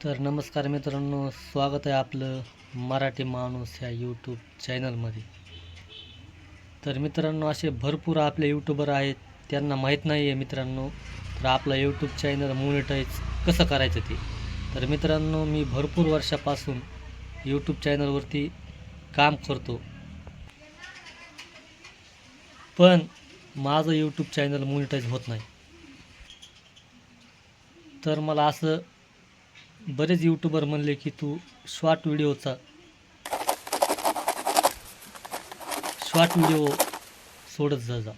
तर नमस्कार मित्रांनो स्वागत आहे आपलं मराठी माणूस ह्या यूट्यूब चॅनलमध्ये तर मित्रांनो असे भरपूर आपले यूट्यूबर आहेत त्यांना माहीत नाही आहे मित्रांनो तर आपलं यूट्यूब चॅनल मोनिटाईज कसं करायचं ते? तर मित्रांनो मी भरपूर वर्षापासून यूट्यूब चॅनलवरती काम करतो. पण माझं यूट्यूब चॅनल मोनिटाईज होत नाही. तर मला असं बरेच यूट्यूबर म्हणले की तू शॉर्ट व्हिडिओचा शॉर्ट व्हिडिओ सोडत जा जा.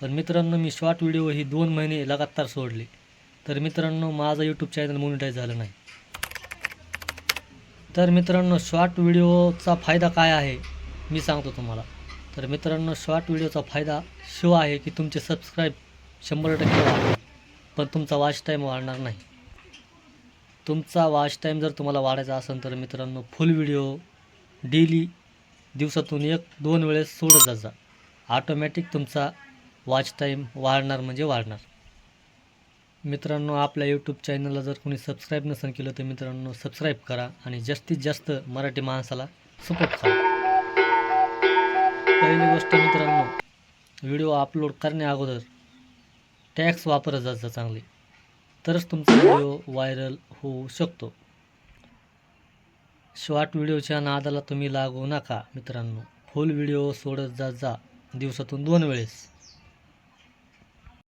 पण मित्रांनो मी शॉर्ट व्हिडिओ ही दोन महिने लगातार सोडले. तर मित्रांनो माझं यूट्यूब चॅनल मोनिटाईज झालं नाही. तर मित्रांनो शॉर्ट व्हिडिओचा फायदा काय आहे? मी सांगतो तुम्हाला. तर मित्रांनो शॉर्ट व्हिडिओचा फायदा शो आहे की तुमचे सबस्क्राईब शंभर टक्के वाढणार पण तुमचा वॉच टाईम वाढणार नाही. तुमचा वॉच टाईम जर तुम्हाला वाढायचा असेल तर मित्रांनो फुल व्हिडिओ डेली दिवसातून एक दोन वेळेस सोडत जात जा. ऑटोमॅटिक तुमचा वॉच टाईम वाढणार म्हणजे वाढणार. मित्रांनो आपल्या यूट्यूब चॅनलला जर कोणी सबस्क्राईब नसेल केलं तर मित्रांनो सबस्क्राईब करा आणि जास्तीत जास्त मराठी माणसाला सपोर्ट करा. पहिली गोष्ट मित्रांनो व्हिडिओ अपलोड करण्या अगोदर टॅक्स वापरत जात जा चांगली. तरच तुमचा व्हिडिओ व्हायरल होऊ शकतो. शॉर्ट व्हिडिओच्या नादाला तुम्ही लागू नका मित्रांनो. फुल व्हिडिओ सोडत जात जा. दिवसातून दोन वेळेस.